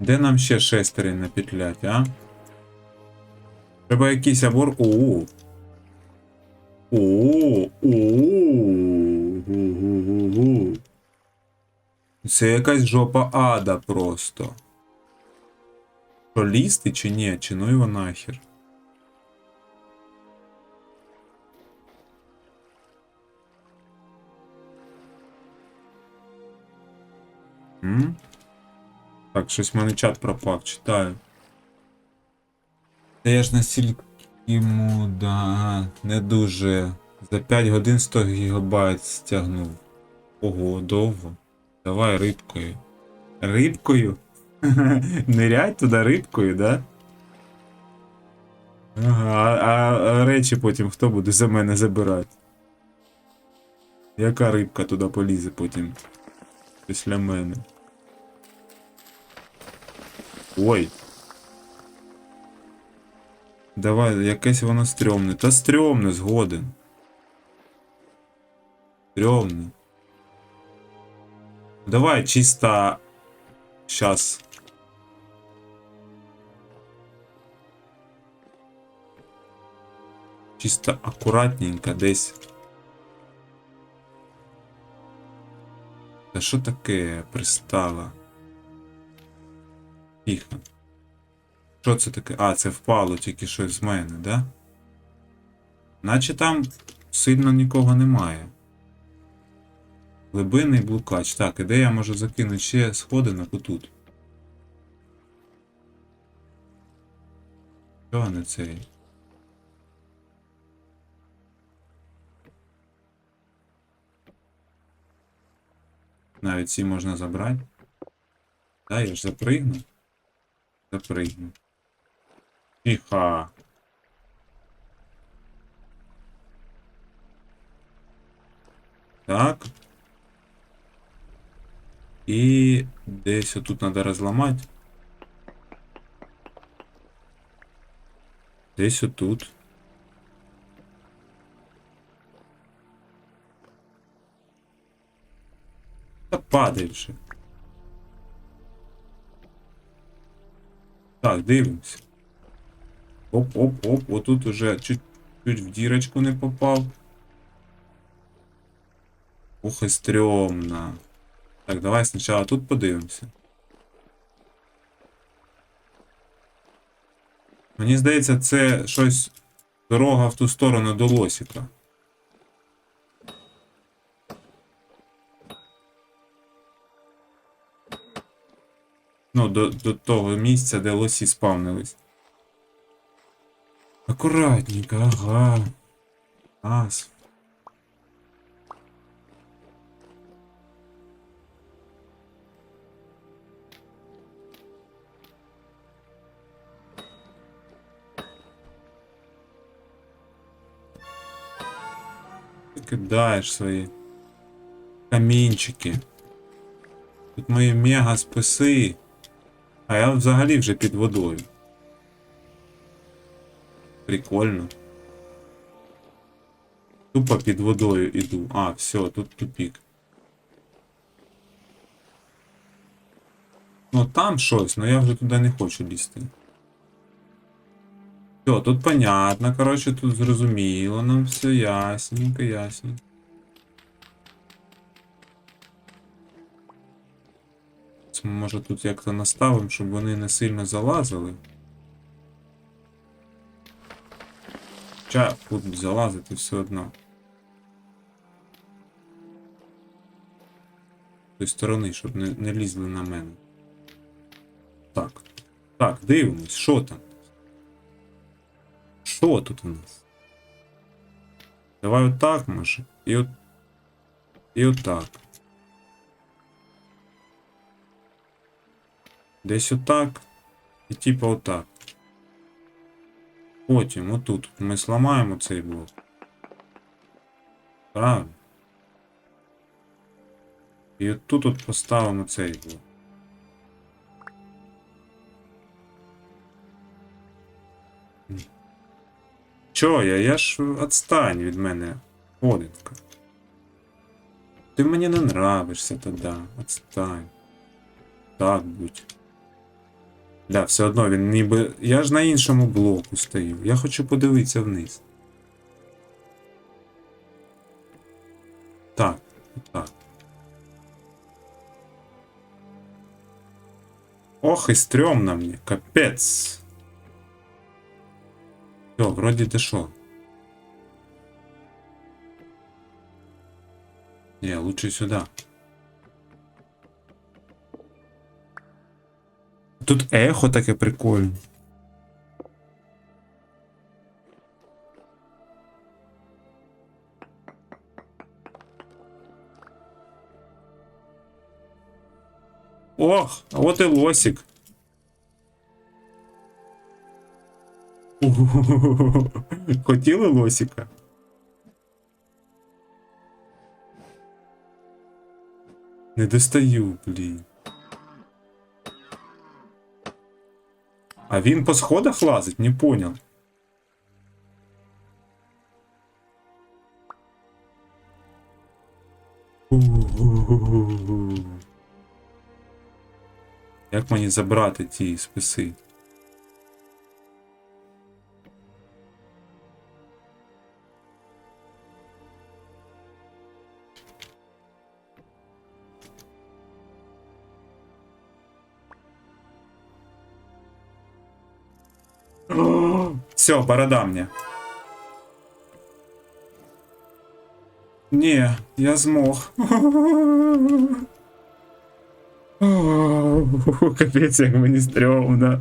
Де нам ще шестери напетлять, а? Треба якийсь абор. О. О. О. Це якась жопа ада просто. Що лізти чи ні? Чи ну його нахер? М? Так, щось в мене чат пропав, читаю. Та я ж настільки йому, да, не дуже. За 5 годин 100 гігабайт стягнув. Ого, довго. Давай рибкою. Рибкою? Нирять туди рибкою, да? Ага, а, а речі потім хто буде за мене забирати? Яка рибка туди полізе потім? Після мене. Ой. Давай, якесь воно стрьомне. Та стрьомне, згоден. Стрьомне. Давай чисто. Щас. Чисто акуратненько десь. Та що таке пристало? Тихо. Що це таке? А, це впало тільки щось з мене, да? Наче там сильно нікого немає. Глибинний блукач. Так, і де я можу закинути ще сходинок отут? Що не цей? Навіть ці можна забрати. Да, я ж запригну. Запригну. Тихо. Так. І десь отут треба розламати. Десь отут. Та падай вже. Так, дивимося. Оп-оп-оп, отут уже чуть-чуть в дірочку не попав. Ух, і стрьомно. Так, давай спочатку тут подивимося. Мені здається, це щось дорога в ту сторону до лосіка. Ну, до, до того місця, де лосі спавнились. Акуратненько, ага. Ас. Ти кидаєш свої камінчики. Тут мої мега списи. А я взагалі вже під водою. Прикольно. Тупо під водою іду. А, все, тут тупік. Ну там щось, но я вже туди не хочу лізти. Все, тут понятно, коротше, тут зрозуміло нам все ясненько, ясненько. Це, Може тут як-то наставимо, щоб вони не сильно залазили. Хоча будуть залазити все одно. З тої сторони, щоб не, не лізли на мене. Так. Так, дивимось, що там? Що тут у нас? Давай отак, може. І от. І отак. Десь отак. І типа отак. Потім отут ми зламаємо цей блок. Правильно. І отут от поставимо цей блок. Чо я? Я ж отстань від мене, Одинка. Ти мені не нравишся тоді. Отстань. Так будь. Да, все одно він ніби. Я ж на іншому блоку стою. Я хочу подивитися вниз. Так, так. Ох, і стрёмно мені, капець. Все, вроді дошел. Не, лучше сюда. Тут ехо таке прикольне. Ох, а от і лосик. Хотіли лосика? Не достаю, блін. А він по сходах лазить, не понял. Угу. Як мені забрати ті списи? Все, борода мне. Не, я змог. Капець, як мені стрьомно.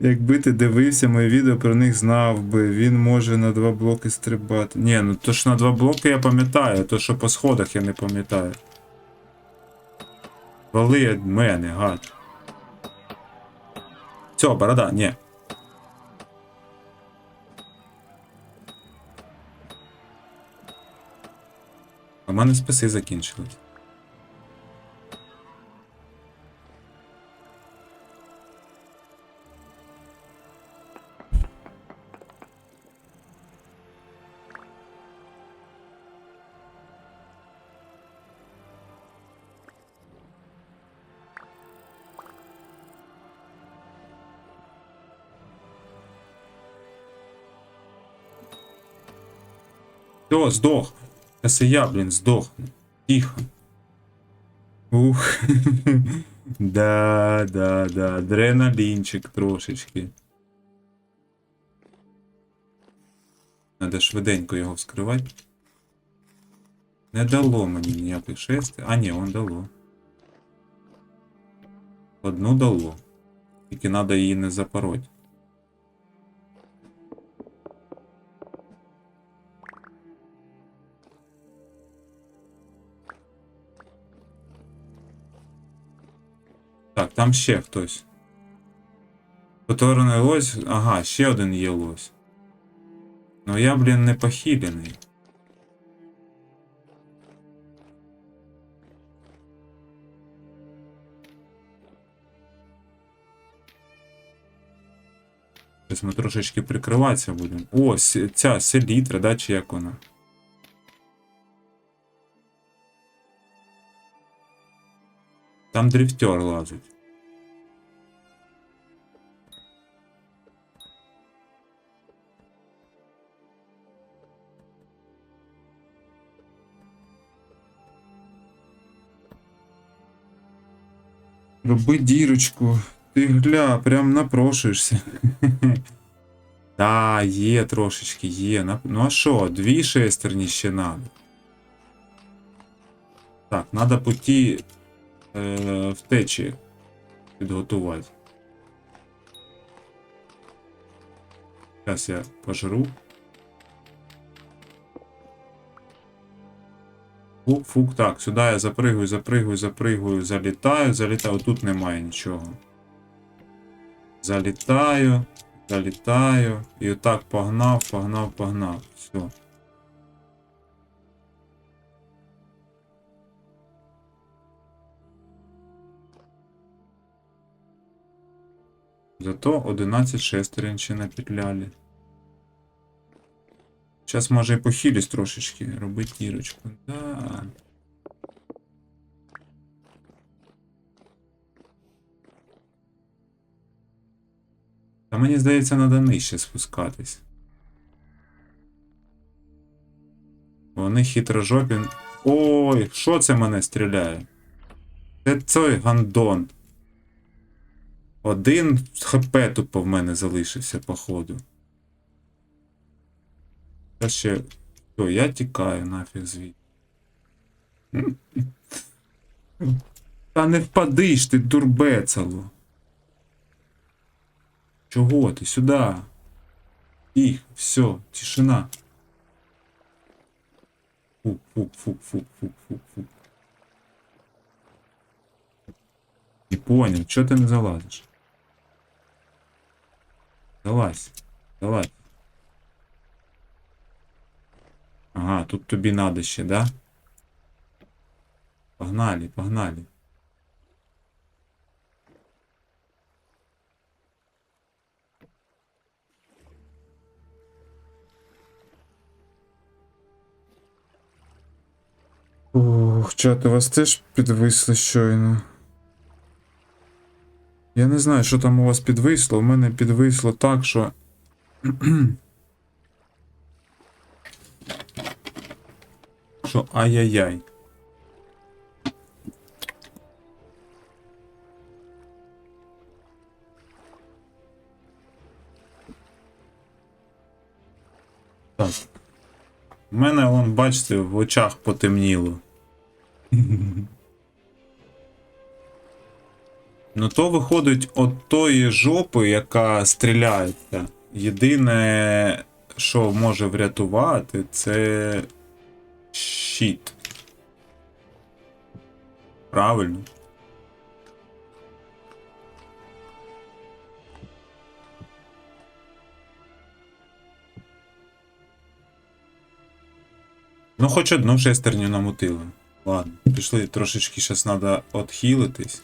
Якби ти дивився моє відео про них знав би, він може на два блоки стрибати. Ні, ну то ж на два блоки я пам'ятаю, то що по сходах я не пам'ятаю. Вали від мене, гад. Все, борода, ні. У мене списи закінчились. Все, сдох. И я, блин, сдохну. Тихо. Ух. Да, да, да. Адреналінчик трошечки. Надо швиденько його вскривати. Не дало мені ніяких шести. А, ні, он дало. Одну дало. Тільки треба її не запороть. Так, там ще хтось. Потворений лось. Ага, ще один є лось. Ну я, блін, не похилений. Зараз ми трошечки прикриватися будемо. О, ця селітра, да, чи як вона? Там дрифтер лазить. Роби дірочку. Ти гля, прям напрошуєшся. Та, є трошечки, є. Нап- Ну а що, дві шестерні ще надо. Так, надо путі Е, втечі підготувати. Зараз я пожру. Фук, фук, так, сюди я запригую, запригую, запригую, залітаю, залітаю. Тут немає нічого. Залітаю, залітаю. І отак погнав, погнав, погнав. Все. Зато 11 шестерень ще напетляли. Зараз може і похилюсь трошечки, робити дірочку. Да. А мені здається, треба нижче спускатись. Вони хитрожопі. Ой, що це мене стріляє? Це цей гандон. Один хп тупо в мене залишився, походу. Та ще. Що, я тікаю нафіг звідти. Та не впади ж ти, дурбецало. Чого ти? Сюди. Тихо, все, тишина. Фу, фу, фу, фу, фу, фу, фу. Не понял, чого ти не залазиш? Залазь, залазь. Ага, тут тобі надо ще, да? Погнали, погнали. Ох, чат, у вас теж підвисли щойно. Я не знаю, що там у вас підвисло. У мене підвисло так, що. Що ай-яй-яй. Так. У мене, вон, бачите, в очах потемніло. Ну то виходить от тої жопи, яка стріляється. Єдине, що може врятувати, це щит. Правильно. Ну, хоч одну шестерню намутили. Ладно, пішли трошечки зараз треба отхилитись.